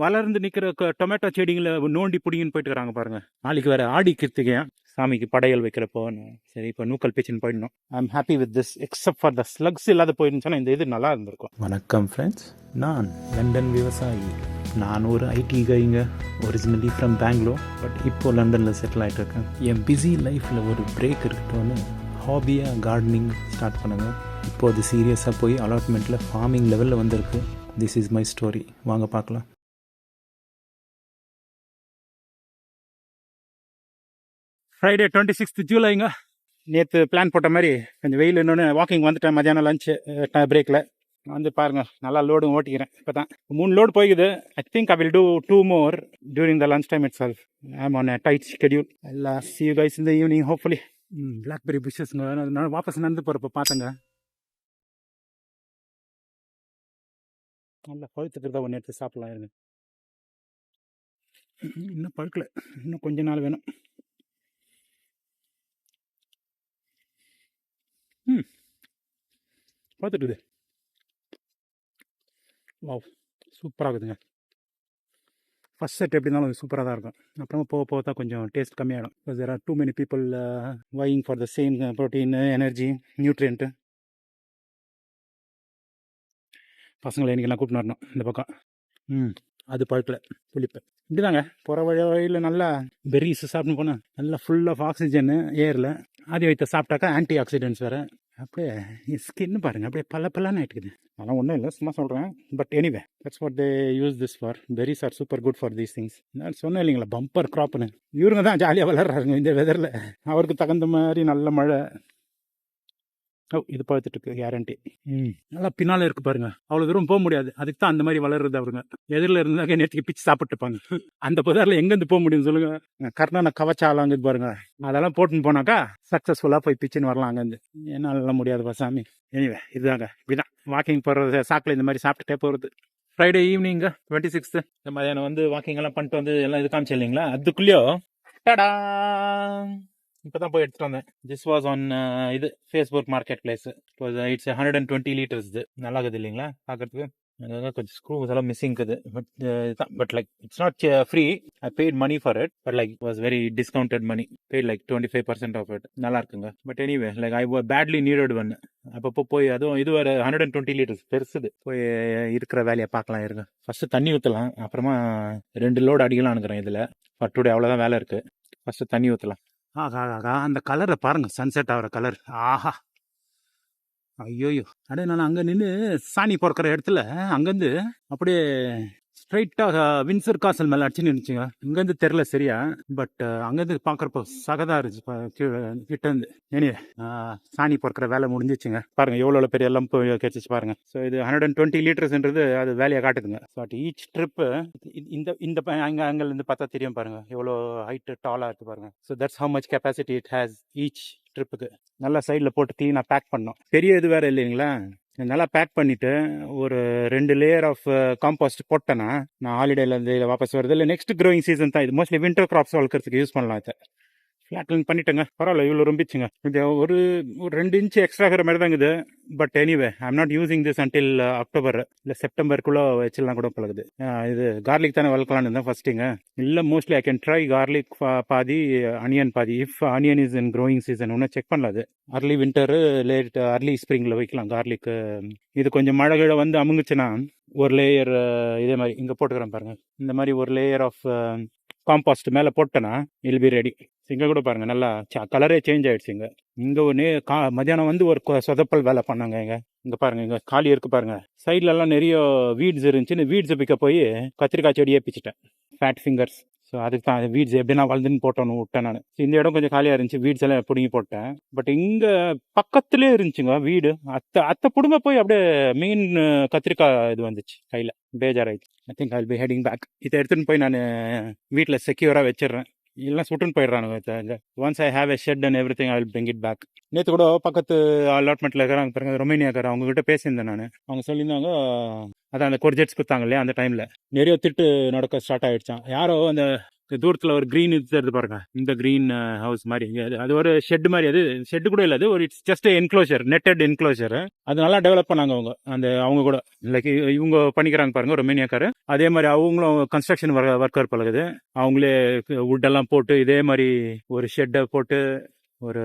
வளர்ந்து நிற்கிற டொமேட்டோ செடிங்களை நோண்டி பிடிங்கன்னு போயிட்டு இருக்கிறாங்க பாருங்கள் நாளைக்கு வேறு ஆடி கிருத்திகையா? சாமிக்கு படையல் வைக்கிறப்போ சரி இப்போ நூக்கல் பேச்சுன்னு போயிடணும். I am happy with this except for the slugs இல்லாத போயிருந்துச்சுன்னா இந்த இது நல்லா இருந்திருக்கும். வணக்கம் ஃப்ரெண்ட்ஸ் நான் லண்டன் விவசாயி. நான் ஒரு ஐடி கைங்க ஒரிஜினலி ஃப்ரம் பெங்களூர் பட் இப்போ லண்டனில் செட்டில் ஆகிட்டு இருக்கேன். என் பிஸி லைஃப்பில் ஒரு பிரேக் இருக்கட்டும்னு ஹாபியாக கார்டனிங் ஸ்டார்ட் பண்ணுங்கள் இப்போது சீரியஸாக போய் அலாட்மெண்ட்டில் ஃபார்மிங் லெவலில் வந்திருக்கு. திஸ் இஸ் மை ஸ்டோரி வாங்க பார்க்கலாம். ஃப்ரைடே டுவெண்ட்டி சிக்ஸ்த் ஜூலைங்க நேற்று பிளான் போட்ட மாதிரி கொஞ்சம் வெயில் இன்னொன்று வாக்கிங் வந்துட்டேன் மதியானம் லஞ்சு பிரேக்கில் வந்து பாருங்க நல்லா லோடும் ஓட்டிக்கிறேன். இப்போ தான் மூணு load போய்க்குது I think I will do two more during the lunch time itself I'm on tight schedule எல்லாம் சி யூ கைஸ் இந்த ஈவினிங் ஹோப்ஃபுல்லி ம் பிளாக்பெரி புஷஸ்ங்க வாபஸ் நடந்து போகிறப்ப பார்த்தேங்க. நல்லா பழுத்துக்கிறதா ஒன்று எடுத்து சாப்பிட்லாம் இருங்க. இன்னும் பழுக்கல. இன்னும் கொஞ்ச நாள் வேணும். ம் பார்த்துட்டுது வாவ் சூப்பராக இருக்குதுங்க ஃபஸ்ட் செட் எப்படி இருந்தாலும் சூப்பராக தான் இருக்கும். அப்புறமா போக போக தான் கொஞ்சம் taste கம்மியாகிடும் because there are too many people vying for the same protein energy nutrient பசங்களை இன்றைக்கி நான் கூப்பிட்டு வரணும் இந்த பக்கம். ம் அது பழக்கல. புளிப்பு. இப்படிதாங்க. போகிற வழி வழியில் நல்லா பெர்ரிஸ் சாப்பிட்டு போனால் நல்லா ஃபுல் ஆஃப் ஆக்சிஜன் ஏரில் ஆதி வைத்த சாப்பிட்டாக்கா ஆன்டி ஆக்சிடென்ட்ஸ் வேறு. அப்படியே ஸ்கின் பாருங்கள் அப்படியே பல பல்லான ஆகிட்டுக்குது அதெல்லாம் ஒன்றும் இல்லை சும்மா சொல்கிறேன் but anyway that's what they use this for berries are super good for these things நான் சொன்னேன் இல்லைங்களா பம்பர் க்ராப்னு இவருங்க தான் ஜாலியாக வளர்றாருங்க இந்த வெதரில் அவருக்கு தகுந்த மாதிரி நல்ல மழை. ஓ இது பார்த்துட்டு இருக்கு கேரண்டி ம். நல்லா பின்னால் இருக்கு பாருங்க. அவ்வளோ தூரம் போக முடியாது. அதுக்கு தான் அந்த மாதிரி வளருது அவருங்க. எதிரில் இருந்தாக்க நேற்றுக்கு பிச்சு சாப்பிட்டுப்பாங்க அந்த புதாரில் எங்கேருந்து போக முடியும் சொல்லுங்க. கர்ணனை கவச்சாலாங்க பாருங்க. அதெல்லாம் போட்டுன்னு போனாக்கா சக்ஸஸ்ஃபுல்லாக போய் பிச்சுன்னு வரலாம் அங்கேருந்து என்னால முடியாதுப்பா சாமி எனிவே இதுதாங்க. இப்படிதான். வாக்கிங் போகிறது சாக்கில் இந்த மாதிரி சாப்பிட்டுட்டே போகிறது ஃப்ரைடே ஈவினிங்க டுவெண்ட்டி சிக்ஸ்த்து இந்த மதியானம் வந்து வாக்கிங் எல்லாம் பண்ணிட்டு வந்து எல்லாம் இது காமிச்சு இல்லைங்களா? அதுக்குள்ளேயோ டடா! இப்போ தான் போய் எடுத்துட்டு வந்தேன். திஸ் வாஸ் ஆன் இது Facebook marketplace it's hundred and twenty liters இது. நல்லா இருக்குது இல்லைங்களா? பார்க்கறதுக்கு. அங்கே கொஞ்சம் ஸ்க்ரூஸ் எல்லாம் மிஸ்ஸிங் இருக்குது. But but like it's not free I paid money for it but like was very discounted money paid like twenty five percent off it நல்லா இருக்குங்க. But anyway like I badly needed one அப்பப்போ போய் அதுவும் இது ஒரு hundred and twenty litres பெருசுது. போய் uh, இருக்கிற வேலையை பார்க்கலாம் இருங்க. ஃபர்ஸ்ட் தண்ணி ஊற்றலாம் அப்புறமா ரெண்டு லோடு அடிக்கலாம்னுக்கிறேன் இதில். பட் டுடே அவ்வளோதான் வேலை இருக்குது ஃபர்ஸ்ட் தண்ணி ஊற்றலாம் ஆகா ஆகா அந்த கலரை பாருங்க சன்செட் ஆகிற கலர் ஆஹா. ஐயோயோ. அடே நான் அங்கே நின்று சாணி பிறக்கிற இடத்துல அங்கேருந்து அப்படியே ஸ்ட்ரைட்டாக வின்சர் காசல் மேலே அடிச்சுன்னு இருந்துச்சுங்க இங்கேருந்து தெரில சரியா. பட் அங்கேருந்து பார்க்குறப்போ சகதா இருந்துச்சு கிட்டேருந்து ஏனியே சாணி பொறுக்கிற வேலை முடிஞ்சிச்சுங்க. பாருங்க எவ்வளோ பெரிய லம்ப் கிடைச்சிச்சு பாருங்க. ஸோ இது ஹண்ட்ரட் அண்ட் டுவெண்ட்டி லிட்டர்ஸ்ன்றது அது வேலையை காட்டுதுங்க. பட் ஈச் ட்ரிப்பு இந்த இந்த ப- அங்கேருந்து பார்த்தா தெரியும் பாருங்கள் எவ்வளோ ஹைட்டு டாலாக இருக்குது பாருங்க. So that's how much capacity it has each ட்ரிப்புக்கு நல்லா சைடில் போட்டு க்ளீனாக பேக் பண்ணோம். பெரிய இது வேறு இல்லைங்களா? நல்லா பேக் பண்ணிவிட்டு ஒரு ரெண்டு லேயர் ஆஃப் காம்பாஸ்ட் போட்டேன்னா நான் ஹாலிடேல இருந்து வாபஸ் வருது இல்லை நெக்ஸ்ட் க்ரோயிங் சீசன் தான். இது மோஸ்ட்லி வின்டர் கிராப்ஸ் வளர்க்குறதுக்கு யூஸ் பண்ணலாம் இதை. ஃப்ளாட்லின் பண்ணிட்டேங்க. பரவாயில்ல இவ்வளோ ரொம்பிச்சுங்க. இது ஒரு ஒரு ரெண்டு இன்ச்சு எக்ஸ்ட்ரா ஆகிற மாதிரி தான் இது. But anyway I'm not using this until October இல்லை செப்டம்பருக்குள்ளே வச்சிடலாம் கூட பழகுது. இது கார்லிக் தானே வளர்க்கலான்னு இருந்தேன் ஃபர்ஸ்ட்டுங்க இல்லை mostly I can try garlic பாதி அனியன் பாதி. If onion is in growing season ஒன்றும் செக் பண்ணல அது. அர்லி வின்டரு லேட் அர்லி ஸ்ப்ரிங்கில் வைக்கலாம் கார்லிக்கு இது கொஞ்சம் மழை கிழ வந்து அமுங்குச்சுன்னா ஒரு லேயர் இதே மாதிரி இங்கே போட்டுக்கிறேன் பாருங்கள் இந்த மாதிரி ஒரு லேயர் ஆஃப் காம்பாஸ்ட் மேலே போட்டேன்னா இல் பி ரெடி இங்கே கூட பாருங்கள் நல்லா கலரே சேஞ்ச் ஆகிடுச்சுங்க இங்கே. ஒன்று கா மதியானம் வந்து ஒரு கொ- சொதப்பல் வேலை பண்ணாங்க இங்கே. இங்கே பாருங்க இங்கே காலி இருக்கு பாருங்கள் சைட்லலாம் நிறைய வீட்ஸ் இருந்துச்சுன்னு வீட்ஸை பிக்க போய் கத்திரிக்காய் செடியே பிச்சிட்டேன். ஃபேட் ஃபிங்கர்ஸ் ஸோ அதுக்கு தான் வீட்ஸ் எப்படின்னா வளர்ந்துன்னு போட்டோன்னு விட்டேன் நான். இந்த இடம் கொஞ்சம் காலியாக இருந்துச்சு வீட்ஸ் எல்லாம் பிடுங்கி போட்டேன். பட் இங்கே பக்கத்துலேயே இருந்துச்சுங்க வீடு. அத்தை அத்தை பிடுங்க போய் அப்படியே மெயின் கத்திரிக்காய் இது வந்துச்சு கையில். பேஜாராயிடுச்சு. I think I be heading back இதை எடுத்துன்னு போய் நான் வீட்டில் செக்யூராக வச்சிடுறேன். எல்லாம் சுட்டுன்னு போயிடுறானுங்க once I have a shed and everything I will bring it back நேற்று கூட பக்கத்து அலாட்மெண்ட்டில் இருக்கிறாங்க பாருங்க ரொமேனியாக்கார அவங்க கிட்ட பேசியிருந்தேன் நான். அவங்க சொல்லியிருந்தாங்க அதான் அந்த கொர்ஜெட்ஸ் கொடுத்தாங்க இல்லையா அந்த டைமில் நிறைய திட்டு நடக்க ஸ்டார்ட் ஆகிடுச்சான் யாரோ அந்த தூரத்தில் ஒரு க்ரீன் இது தருது பாருங்க. இந்த க்ரீன் ஹவுஸ் uh, மாதிரி. அது அது ஒரு ஷெட் மாதிரி. அது ஷெட் கூட இல்லை. அது ஒரு it's just enclosure netted enclosure அது நல்லா டெவலப் பண்ணாங்க அவங்க. அந்த அவங்க கூட. லைக் இவங்க பண்ணிக்கிறாங்க பாருங்க ரொமேனியாக்காரு அதே மாதிரி அவங்களும் கன்ஸ்ட்ரக்ஷன் ஒர்க்கர் பழகுது அவங்களே வுட்டெல்லாம் எல்லாம் போட்டு இதே மாதிரி ஒரு ஷெட்டை போட்டு ஒரு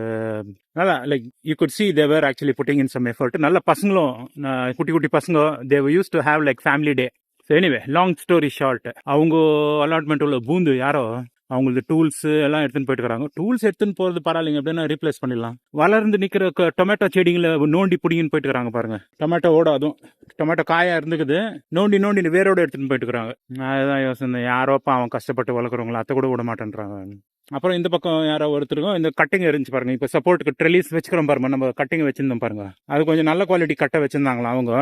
நல்லா like you could see they're actually putting in some effort நல்ல பசங்களும் குட்டி குட்டி பசங்க they use to have like family day so anyway long story short அவங்க அலாட்மெண்ட் உள்ள பூந்து யாரோ அவங்களது டூல்ஸ் எல்லாம் எடுத்துன்னு போயிட்டு இருக்காங்க. டூல்ஸ் எடுத்துன்னு போறது பரவாயில்லைங்க. அப்படின்னா ரீப்ளேஸ் பண்ணிடலாம். வளர்ந்து நிக்கிற க- டொமேட்டோ செடிங்களை நோண்டி பிடிங்கின்னு போயிட்டு இருக்காங்க பாருங்க. டொமேட்டோ ஓட அதுவும். டொமேட்டோ காயா இருந்துக்குது. நோண்டி நோண்டி வேரோட எடுத்துன்னு போயிட்டு இருக்காங்க. அதுதான் யோசனை யாரோப்பா அவன் கஷ்டப்பட்டு வளர்க்குறவங்களா அத்தை கூட விட மாட்டேன்றாங்க. அப்புறம் இந்த பக்கம் யாரோ ஒருத்தருக்கும் இந்த கட்டிங் இருந்துச்சு பாருங்க. இப்போ சப்போர்ட்டுக்கு ட்ரெலிஸ் வச்சுக்கிறோம் பாருங்க. நம்ம கட்டிங் வச்சிருந்தோம் பாருங்க. அது கொஞ்சம் நல்ல குவாலிட்டி கட்டை வச்சிருந்தாங்களா அவங்க?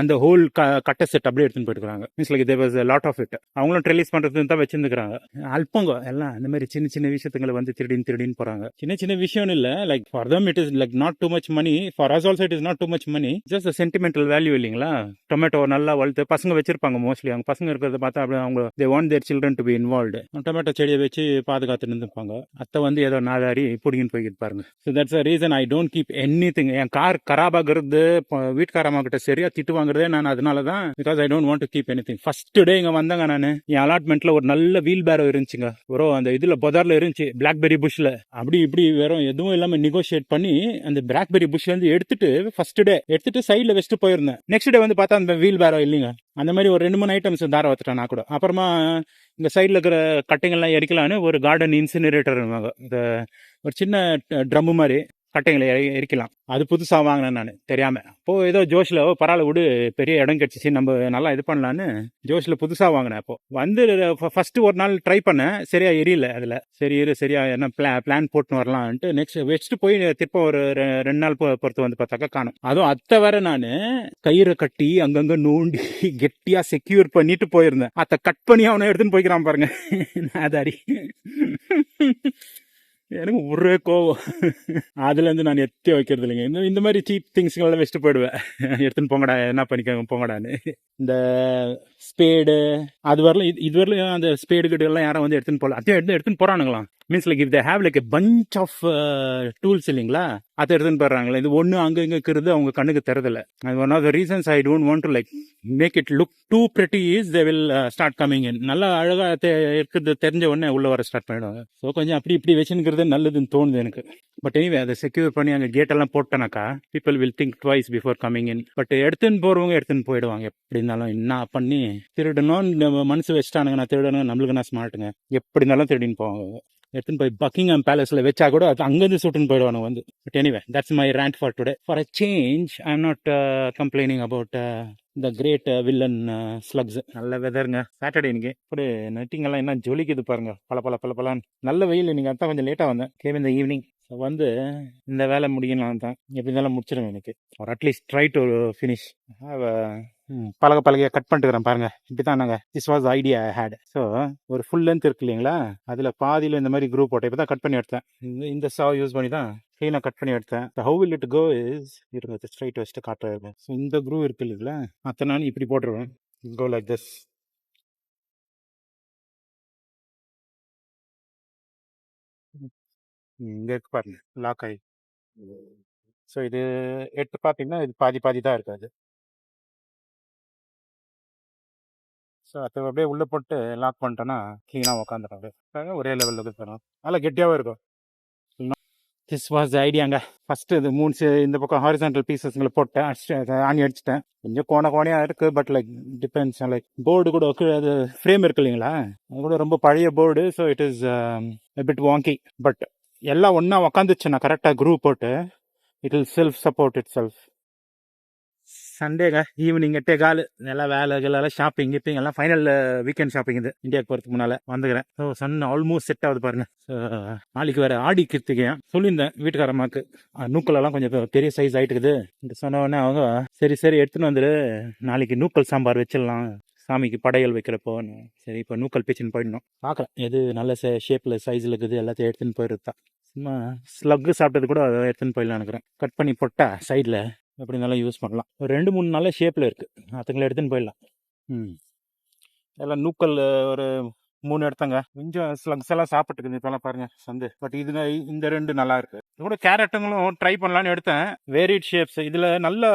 அந்த ஹோல் க கட்டை செட் அப்படியே எடுத்துன்னு போயிருக்காங்க means like there was lot of it அவங்களும் ட்ரெலிஸ் பண்ணுறது தான் வச்சிருந்துக்கிறாங்க. அல்பங்க எல்லாம் இந்த மாதிரி சின்ன சின்ன விஷயத்துங்களை வந்து திருடின்னு திருடின்னு போறாங்க. சின்ன சின்ன விஷயம் இல்லை like for them it is like not too much money for us also it is not too much money just sentimental value இல்லைங்களா? டொமேட்டோ நல்லா வளர்த்து பசங்க வச்சிருப்பாங்க மோஸ்ட்லி அவங்க பசங்க இருக்கிறத பார்த்தா அப்படியே அவங்க they want their children to be involved tomato செடியை வச்சு பாதுகாத்துட்டு இருந்துப்பாங்க அத்தை வந்து ஏதோ நாதாரி பிடிங்கின்னு போய்கிட்டு பாருங்க. So that's a reason I don't keep anything N car கராப் ஆகுறது இப்போ வீட்டுக்காரம்மா கிட்ட சரியா திட்டு வாங்குறதே நான் அதனால தான் because I don't want to keep anything first day இங்கே வந்தாங்க நான். என் அலாட்மெண்ட்ல ஒரு நல்ல வீல் பேரோ இருந்துச்சுங்க. ஒரு அந்த இதுல பொதார்ல இருந்துச்சு பிளாக்பெரி புஷ்ல அப்படி இப்படி வெறும் எதுவும் இல்லாம நெகோஷியேட் பண்ணி அந்த பிளாக்பெரி புஷ்ல இருந்து எடுத்துட்டு ஃபர்ஸ்ட் டே எடுத்துட்டு சைட்ல வச்சுட்டு போயிருந்தேன். நெக்ஸ்ட் டே வந்து பார்த்தா அந்த வீல் பேரோ இல்லைங்க. அந்த மாதிரி ஒரு ரெண்டு மூணு ஐட்டம்ஸ் தார வச்சுட்டேன் நான் கூட. அப்புறமா இந்த சைடில் இருக்கிற கட்டைங்கள்லாம் எரிக்கலான்னு ஒரு கார்டன் இன்சினரேட்டர் இந்த ஒரு சின்ன ட்ரம்மு மாதிரி. கட்டைங்களை எரி- எரிக்கலாம் அது புதுசாக வாங்கினேன் நான் தெரியாமல் இப்போது ஏதோ ஜோஷில் பரவாயில்ல விடு பெரிய இடம் கிடச்சிச்சு நம்ம நல்லா இது பண்ணலான்னு ஜோஷில் புதுசாக வாங்கினேன் அப்போது வந்து ஃபஸ்ட்டு ஒரு நாள் ட்ரை பண்ணேன் சரியாக எரியல அதில். சரி இரு சரியாக என்ன பிளா பிளான் போட்டுன்னு வரலான்ட்டு நெக்ஸ்ட் வச்சுட்டு போய் திருப்ப ஒரு ரெண்டு நாள் பொறுத்து வந்து பார்த்தாக்கா காணும். அதுவும் அத்தை வர நான் கயிறை கட்டி அங்கங்கே நோண்டி கெட்டியாக செக்யூர் பண்ணிட்டு போயிருந்தேன். அத்தை கட் பண்ணி அவனை எடுத்துன்னு போய்க்கிறான் பாருங்க. அதாரி எனக்கு ஒரே கோவம். அதுலேருந்து நான் எத்தி வைக்கிறது இல்லைங்க இந்த இந்த மாதிரி சீப் திங்ஸ்கள்லாம் வச்சுட்டு போயிடுவேன். எடுத்துன்னு போங்கடா என்ன பண்ணிக்கோங்க போங்கடான்னு. இந்த ஸ்பேடு அது வரலாம் இது இது வரலாம் அந்த ஸ்பேடு கிட்ட எல்லாம் யாரும் வந்து எடுத்துன்னு போகல. அதையும் எடுத்து எடுத்துன்னு போகிறானுங்களாம் means like if they have like a bunch of tools இல்லைங்களா? அதை எடுத்துன்னு போடுறாங்களே இது ஒன்று அங்கே இங்கே இருக்கிறது அவங்க கண்ணுக்கு தெரியல அது one of the reasons I don't want to like make it look too pretty is they will start coming in நல்லா அழகாக தெ இருக்கிறது தெரிஞ்ச உடனே உள்ளே வர ஸ்டார்ட் பண்ணிடுவாங்க. ஸோ கொஞ்சம் அப்படி இப்படி வச்சுங்கிறது நல்லதுன்னு தோணுது எனக்கு. பட் எனிவே அதை செக்யூர் பண்ணி அங்கே கேட்டெல்லாம் போட்டனாக்கா people will think twice before coming in but எடுத்துன்னு போகிறவங்க எடுத்துன்னு போயிடுவாங்க. எப்படி இருந்தாலும் என்ன பண்ணி திருடணும் மனசு வச்சுட்டானுங்க நான் திருடணும் நம்மளுக்கு நான் ஸ்மார்ட்டுங்க எப்படி இருந்தாலும் திருடின்னு போவாங்க. எடுத்துன்னு போய் பக்கிங்ஹாம் பேலஸில் வச்சா கூட அது அங்கேருந்து சுட்டுன்னு போயிடுவானு வந்து. But anyway that's my rant for today for a change I am not complaining about the great villain slugs நல்ல வெதருங்க சாட்டர்டே இன்னைக்கு. இப்படி நட்டிங்கெல்லாம் என்ன ஜொலிக்குது பாருங்க. பல பல பல பலான்னு நல்ல வெயில் இன்னைக்கு. அதான் கொஞ்சம் லேட்டாக வந்தேன். கேம் இந்த ஈவினிங் ஸோ வந்து இந்த வேலை முடியலாம் தான் எப்படி இருந்தாலும் முடிச்சிடும் எனக்கு ஒரு அட்லீஸ்ட் ட்ரை டு ஃபினிஷ் பழக பலகையை கட் பண்ணிட்டுக்கிறேன் பாருங்க. இப்படி தான் நாங்கள் this was idea had so ஒரு ஃபுல் லென்த் இருக்கு இல்லைங்களா? அதில் பாதியில் இந்த மாதிரி குரூப் போட்டேன். இப்போ தான் கட் பண்ணி எடுத்தேன். இந்த இந்த சா யூஸ் பண்ணி தான் க்ளீனாக கட் பண்ணி எடுத்தேன். How will it go is இருங்க ஸ்ட்ரைட் வச்சுட்டு காட்டுறேன் ஸோ இந்த குரூப் இருக்கு இல்லைங்களா? அத்தனை நான் இப்படி போட்டுருவேன். கோ லைக் திஸ் இங்கே இருக்கு பாருங்க. லாக் ஆகி ஸோ இது எடுத்து பார்த்தீங்கன்னா இது பாதி பாதி தான் இருக்காது. ஸோ அதை அப்படியே உள்ளே போட்டு லாக் பண்ணிட்டோன்னா க்ளீனாக உட்காந்துடும் அப்படியே. ஒரே லெவலில் தரும் நல்லா கெட்டியாகவும் இருக்கும். திஸ் வாஸ் ஐடியாங்க ஃபஸ்ட்டு இது மூணு இந்த பக்கம் ஹாரிசான்டல் பீசஸ்ங்களை போட்டேன். அடிச்சிட்டு ஆணி அடிச்சிட்டேன். கொஞ்சம் கோண கோணையாக இருக்குது but like depends like board கூட அது ஃப்ரேம் இருக்கு இல்லைங்களா? அது கூட ரொம்ப பழைய board so it is bit வாங்கி பட் எல்லாம் ஒன்றா உக்காந்துச்சு நான் கரெக்டாக குரூப் போட்டு. It will self support it self சண்டேங்க. Evening எட்டே கால். எல்லாம் வேலை எல்லாம் ஷாப்பிங் கிப்பிங் எல்லாம் ஃபைனல் வீக்கெண்ட் ஷாப்பிங் இது. இந்தியாவுக்கு போகிறதுக்கு முன்னால் வந்துக்கிறேன். ஸோ சன் ஆல்மோஸ்ட் செட் ஆகுது பாருங்க. ஸோ நாளைக்கு வேறு ஆடி கிருத்திகையா சொல்லியிருந்தேன் வீட்டுக்காரம்மாக்கு. நூக்கலெல்லாம் கொஞ்சம் பெரிய சைஸ் ஆயிட்டுக்குது. இந்த சொன்ன அவங்க சரி சரி எடுத்துன்னு வந்துடு நாளைக்கு நூக்கல் சாம்பார் வச்சிடலாம். சாமிக்கு படையல் வைக்கிறப்போ. சரி இப்போ நூக்கல் பிச்சுன்னு போயிடணும். பார்க்குறேன் எது நல்ல ஷேப்பில் சைஸில் இருக்குது எல்லாத்தையும் எடுத்துன்னு போயிருந்தா சும்மா ஸ்லக்கு சாப்பிட்டது கூட எடுத்துன்னு போயிடலாம் நினைக்கிறேன். கட் பண்ணி போட்டா சைடில் எப்படி இருந்தாலும் யூஸ் பண்ணலாம். ஒரு ரெண்டு மூணு நாள் ஷேப்பில் இருக்குது அதுங்களை எடுத்துன்னு போயிடலாம். ம். எல்லாம் நூக்கல் ஒரு மூணு இடத்தங்க. கொஞ்சம் ஸ்லக்ஸ் எல்லாம் சாப்பிட்டுக்குது. இப்பெல்லாம் பாருங்க சந்து. பட் இதுங்க இந்த ரெண்டு நல்லா இருக்கு. இது கூட கேரட்டுங்களும் ட்ரை பண்ணலாம்னு எடுத்தேன். வேரிட் ஷேப்ஸ் இதுல நல்ல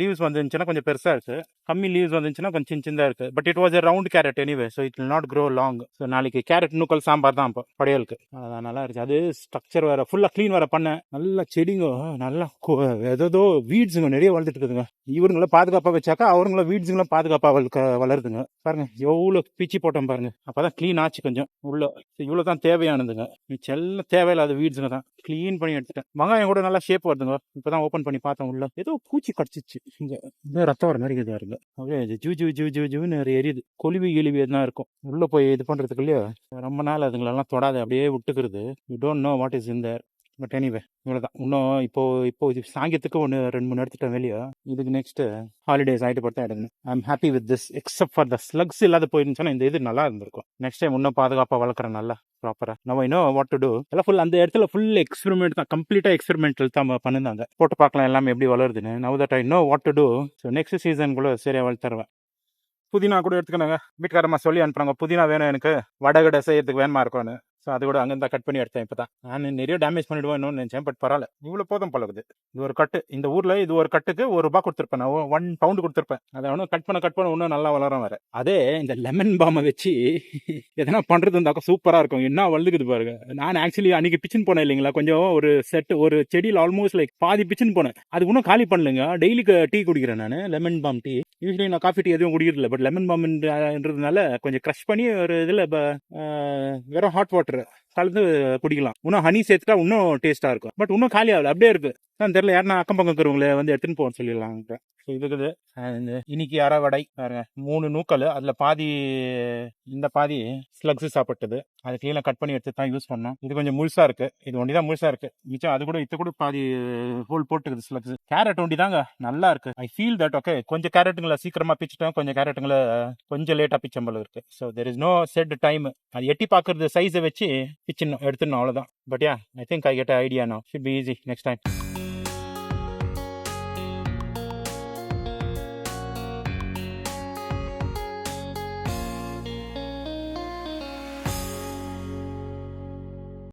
லீவ்ஸ் வந்துருந்துச்சுன்னா கொஞ்சம் பெருசா இருக்கு. கம்மி லீவ்ஸ் வந்துச்சுன்னா கொஞ்சம் சின்ன சின்னதா இருக்கு. But it was a round carrot anyway so it not grow long so நாளைக்கு கேரட் நூக்கல் சாம்பார் தான் இப்போ படையலுக்கு. அதான் நல்லா இருந்துச்சு. அது ஸ்ட்ரக்சர் வேற ஃபுல்லா க்ளீன் வேற பண்ணேன். நல்லா செடிங்க நல்லா ஏதோ வீட்ஸுங்க நிறைய வளர்ந்துட்டு இருக்குதுங்க. இவருங்களை பாதுகாப்பாக வச்சாக்கா அவருங்களும் வீட்ஸுங்களும் பாதுகாப்பாக வளர்க்க வளருதுங்க. பாருங்க எவ்வளோ பிச்சு போட்டோம் பாருங்க. அப்போதான் க்ளீன் ஆச்சு கொஞ்சம். உள்ள இவ்வளோ தான் தேவையானதுங்க எல்லாம் தேவையில்லாத வீட்ஸுங்க தான். க்ளீன் பண்ணி எடுத்துட்டேன். வெங்காயம் கூட நல்லா ஷேப் வருதுங்க. இப்போ தான் ஓப்பன் பண்ணி பார்த்தேன் உள்ள. ஏதோ பூச்சி கடிச்சிச்சு. இங்கே இந்த ரத்தம் வர மாதிரி இருக்குது இருங்க அப்படியே ஜூ ஜூ ஜூ ஜூ ஜூன்னு எரியுது. கொழுவி கிழிவி எதுனா இருக்கும். உள்ளே போய் இது பண்றதுக்குள்ளேயே ரொம்ப நாள் அதுங்களெல்லாம் தொடாது அப்படியே விட்டுக்கிறது. You don't know what is in there but anyway இவ்வளோதான் இன்னும் இப்போ இப்போ இது சாங்கியத்துக்கு ஒன்று ரெண்டு மூணு எடுத்துட்டேன் வெளியே இதுக்கு நெக்ஸ்ட் ஹாலிடேஸ் ஆகிட்டு பார்த்தா எடுங்க I am happy with this except for the slugs இல்லாத போயிருந்துச்சுன்னா இந்த இது நல்லா இருந்திருக்கும். நெக்ஸ்ட் டைம் இன்னும் பாதுகாப்பாக வளர்க்குறேன் நல்லா ப்ராப்பராக நம்ம இன்னும் வாட் டு டூ எல்லாம் ஃபுல் அந்த இடத்துல ஃபுல் எக்ஸ்பெரிமெண்ட் தான். கம்ப்ளீட்டாக எக்ஸ்பெரிமெண்டல் தான் பண்ணிருந்தாங்க போட்டு பார்க்கலாம் எல்லாமே எப்படி வளருதுன்னு. Now that I know what to do so next season கூட சரியாக வளர்த்துருவேன் புதினா கூட எடுத்துக்கணுங்க. வீட்டுக்காரம்மா சொல்லி அனுப்புகிறாங்க புதினா வேணும் எனக்கு. வடகடை செய்யறதுக்கு வேணுமா இருக்கும்னு. ஸோ அது கூட அங்கேருந்து கட் பண்ணி எடுத்தேன் இப்போ தான் நான் நிறைய டேமேஜ் பண்ணிடுவேன் நினச்சேன் பட் பரவாயில்ல. இவ்வளோ போதும் பழகுது இது ஒரு கட்டு இந்த ஊரில் இது ஒரு கட்டுக்கு ஒரு ரூபா கொடுத்துருப்பேன் நான். ஒன் பவுண்டு கொடுத்துருப்பேன். அதை ஒன்றும் கட் பண்ண கட் பண்ண இன்னும் நல்லா வளரும் வேறு. அதே இந்த லெமன் பாமை வச்சு எதனா பண்ணுறது இருந்தாக்கா சூப்பராக இருக்கும். என்ன வளர்ந்துக்குது பாருங்க. நான் ஆக்சுவலி அன்னைக்கு பிச்சின் போனேன் இல்லைங்களா? கொஞ்சம் ஒரு செட் ஒரு செடியில் ஆல்மோஸ்ட் லைக் பாதி பிச்சின் போனேன். அது இன்னும் காலி பண்ணலைங்க. டெய்லிக்கு டீ குடிக்கிறேன் நான் லெமன் பாம் டீ யூஸ்வலி நான் காஃபி டீ எதுவும் குடிக்கிறதில்ல பட் லெமன் பாம்ன்றதுனால கொஞ்சம் க்ரஷ் பண்ணி ஒரு இதில் வெறும் ஹாட் வாட்டர் கலந்து குடிக்கலாம். இன்னும் ஹனி சேர்த்துட்டா இன்னும் டேஸ்ட்டாக இருக்கும். பட் இன்னும் காலி ஆகல அப்படியே இருக்கு. நான் தெரியல யாருன்னா அக்கம் பக்கம் இருக்கிறவங்களே வந்து எடுத்துன்னு போக சொல்லிடலாங்க ஸோ இதுக்குது இன்னைக்கு அரை வடை பாருங்க மூணு நூக்கல். அதில் பாதி இந்த பாதி ஸ்லக்ஸ் சாப்பிட்டது. அது கீழே கட் பண்ணி எடுத்து தான் யூஸ் பண்ணோம். இது கொஞ்சம் முழுசாக இருக்குது இது ஒண்டி தான் முழுசாக இருக்குது மிச்சம் அது கூட இது கூட பாதி ஹோல் போட்டுக்குது ஸ்லக்ஸ் கேரட் ஒண்டி தாங்க நல்லா இருக்கு. ஐ ஃபீல் தட் ஓகே கொஞ்சம் கேரட்டுங்களை சீக்கிரமாக பிச்சிட்டோம். கொஞ்சம் கேரட்டுங்களை கொஞ்சம் லேட்டாக பிச்சம்பளம் இருக்கு. So there is no set time அது எட்டி பார்க்குறது சைஸை வச்சு பிச்சிடணும் எடுத்துடணும் அவ்வளோதான் but yeah I think I get idea no should be easy next time